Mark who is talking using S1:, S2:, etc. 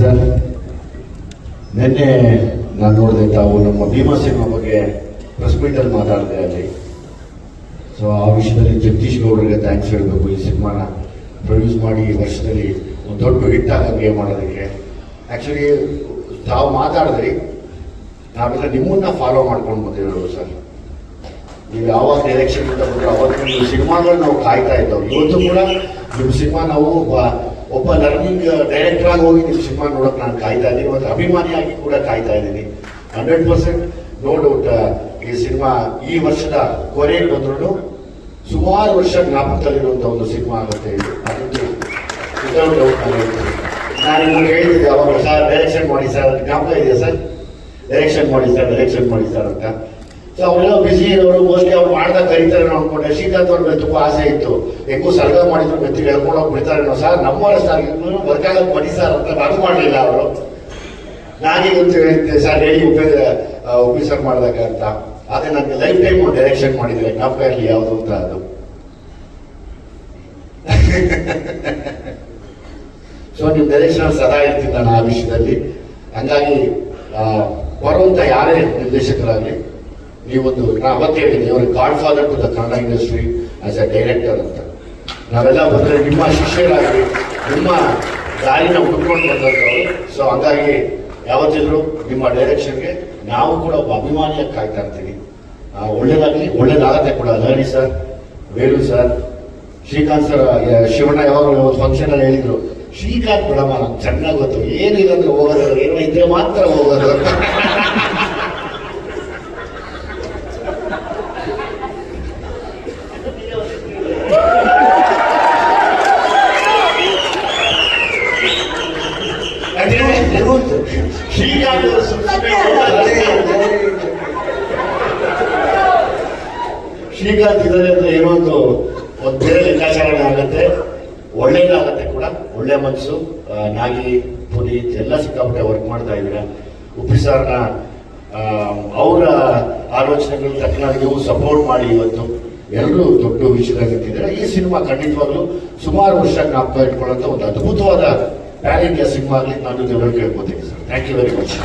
S1: Sir ನಿನ್ನೆ ನಾನು ನೋಡಿದೆ ತಾವು ನಮ್ಮ ಭೀಮಾ ಸಿನಿಮಾ ಬಗ್ಗೆ ಪ್ರೆಸ್ ಮೀಟಲ್ಲಿ ಮಾತಾಡಿದೆ ಅಲ್ಲಿ. ಸೊ ಆ ವಿಷಯದಲ್ಲಿ ಜಗದೀಶ್ ಗೌಡರಿಗೆ ಥ್ಯಾಂಕ್ಸ್ ಹೇಳಬೇಕು ಈ ಸಿನಿಮಾನ ಪ್ರೊಡ್ಯೂಸ್ ಮಾಡಿ ಈ ವರ್ಷದಲ್ಲಿ ಒಂದು ದೊಡ್ಡ ಹಿಟ್ ಆಗಂಗೆ ಮಾಡೋದಕ್ಕೆ. ಆ್ಯಕ್ಚುಲಿ ತಾವು ಮಾತಾಡಿದ್ರಿ, ನಾವೆಲ್ಲ ನಿಮ್ಮನ್ನ ಫಾಲೋ ಮಾಡ್ಕೊಂಡು ಬಂದಿರೋರು ಸರ್. ನೀವು ಯಾವಾಗ ಡೈರೆಕ್ಷನ್ ಅಂತ ಬಂದ್ರೆ ಅವತ್ತು ನೀವು ಸಿನಿಮಾಗಳು ನಾವು ಕಾಯ್ತಾ ಇದ್ದವು. ಇವತ್ತು ಕೂಡ ನಿಮ್ಮ ಸಿನಿಮಾ ನಾವು ಒಬ್ಬ ಲರ್ನಿಂಗ್ ಡೈರೆಕ್ಟರ್ ಆಗಿ ಹೋಗಿ ನಿಮ್ಮ ಸಿನಿಮಾ ನೋಡೋಕೆ ನಾನು ಕಾಯ್ತಾ ಇದ್ದೀನಿ. ಮತ್ತು ಅಭಿಮಾನಿಯಾಗಿ ಕೂಡ ಕಾಯ್ತಾ ಇದ್ದೀನಿ. ಹಂಡ್ರೆಡ್ ಪರ್ಸೆಂಟ್ ನೋ ಡೌಟ್ ಈ ಸಿನಿಮಾ ಈ ವರ್ಷದ ಕೊನೆಗೆ ಬಂದ್ರು ಸುಮಾರು ವರ್ಷ ಜ್ಞಾಪಕದಲ್ಲಿರುವಂಥ ಒಂದು ಸಿನಿಮಾ ಆಗುತ್ತೆ ಇದು ನಾನು ಹೇಳ್ತೀನಿ. ನಾನು ನಿಮ್ಗೆ ಹೇಳಿದ್ದೆ ಅವಾಗ ಸರ್ ಡೈರೆಕ್ಷನ್ ಮಾಡಿ ಸರ್ ಜ್ಞಾಪಕ ಇದೆಯಾ ಸರ್ ಡೈರೆಕ್ಷನ್ ಮಾಡಿ ಸರ್ ಡೈರೆಕ್ಷನ್ ಮಾಡಿ ಸರ್ ಅಂತ. ಸೊ ಅವರೆಲ್ಲ ಬಿಸಿ ಇರೋರು ಮೋಸ್ಟ್ಲಿ ಅವ್ರು ಮಾಡ್ದಾಗ ಕರೀತಾರೆ ಅನ್ಕೊಂಡೆ. ಶ್ರೀಕಾಂತ್ ಅವ್ರ ತುಂಬಾ ಆಸೆ ಇತ್ತು. ಹೆಂಗೂ ಸರ್ಗ ಮಾಡಿದ್ರು ಮೆತ್ತಿ ಹೇಳ್ಕೊಂಡೋಗಿ ಬಿಡ್ತಾರೆ ಸರ್ ನಮ್ಮ ಸರ್ ವರ್ಕಾಗಕ್ಕೆ ಬನ್ನಿ ಸರ್ ಅಂತ ನಾನು ಮಾಡಲಿಲ್ಲ ಅವರು. ನಾನೀಗ ಅಂತ ಹೇಳಿದ್ದೆ ಸರ್ ಹೇಳಿ ಉಪಯೋಗ ಉಪಯೋಗ ಮಾಡಿದಾಗ ಅಂತ. ಅದೇ ನನಗೆ ಲೈಫ್ ಟೈಮ್ ಡೈರೆಕ್ಷನ್ ಮಾಡಿದ್ರೆ ಜ್ಞಾಪಕ ಇರಲಿ ಯಾವುದು ಅಂತ ಅದು. ಸೊ ನಿಮ್ಮ ಡೈರೆಕ್ಷನ್ ಸದಾ ಇರ್ತೀನಿ ನಾನು ಆ ವಿಷಯದಲ್ಲಿ. ಹಂಗಾಗಿ ಆ, ಬರುವಂತ ಯಾರೇ ನಿರ್ದೇಶಕರಾಗಲಿ ನೀವೊಂದು ನಾ ಅವತ್ತೇ ಹೇಳಿದ್ದೀನಿ ಅವ್ರಿಗೆ godfather to the Kannada industry as a director ಅಂತ. ನಾವೆಲ್ಲ ಬಂದರೆ ನಿಮ್ಮ ಶಿಷ್ಯರಾಗಿ, ನಿಮ್ಮ ದಾರಿನ ಹುಡ್ಕೊಂಡು ಬಂದಂಥವ್ರು ಸೊ ಹಂಗಾಗಿ ಯಾವತ್ತಿದ್ರು ನಿಮ್ಮ ಡೈರೆಕ್ಷನ್ಗೆ ನಾವು ಕೂಡ ಒಬ್ಬ ಅಭಿಮಾನಿಯಾಗಿ ಕಾಯ್ತಾ ಇರ್ತೀವಿ. ಒಳ್ಳೇದಾಗಲಿ, ಒಳ್ಳೇದಾಗತ್ತೆ ಕೂಡ. Lahari sir Velu sir Srikanth sir Shivanna ಯಾವಾಗಲೂ ಒಂದು ಫಂಕ್ಷನ್ ಅಲ್ಲಿ ಹೇಳಿದ್ರು, ಶ್ರೀಕಾಂತ್ ಬಿಡಮ್ಮ, ನಂಗೆ ಚೆನ್ನಾಗಿ ಗೊತ್ತು. ಏನಿಲ್ಲ ಅಂದ್ರೆ ಹೋಗೋದು ಏನೋ ಇದ್ರೆ ಮಾತ್ರ ಹೋಗೋದು. ಶ್ರೀಕಾಂತ್ ಅಂದ್ರೆ ಏನೋ ಒಂದು ಒಂದು ಬೇರೆ ಲೆಕ್ಕಾಚಾರಣೆ ಆಗುತ್ತೆ ಒಳ್ಳೇದಾಗತ್ತೆ ಕೂಡ ಒಳ್ಳೆ ಮನಸ್ಸು ನಾಗಿ ಪುನೀತ್ ಎಲ್ಲ ಸಿಕ್ಕಾಪಟ್ಟೆ ವರ್ಕ್ ಮಾಡ್ತಾ ಇದ್ದೀರಾ ಉಪ್ಪಿ ಅವರ ಆಲೋಚನೆಗಳು ತಕ್ಕನಾಗಿ ಸಪೋರ್ಟ್ ಮಾಡಿ ಇವತ್ತು ಎಲ್ಲರೂ ದೊಡ್ಡ ವಿಷಯದಾಗಿದ್ದಾರೆ ಈ ಸಿನಿಮಾ ಖಂಡಿತವಾಗ್ಲೂ ಸುಮಾರು ವರ್ಷ ಜ್ಞಾಪಕ ಇಟ್ಕೊಳ್ಳೋಂಥ ಒಂದು ಅದ್ಭುತವಾದ ಪ್ಯಾನ್ ಇಂಡಿಯಾ ಸಿನಿಮಾ ಆಗಲಿ ನಾನು ದೇವರಲ್ಲಿ ಕೇಳ್ಕೊತೀನಿ sir thank you very much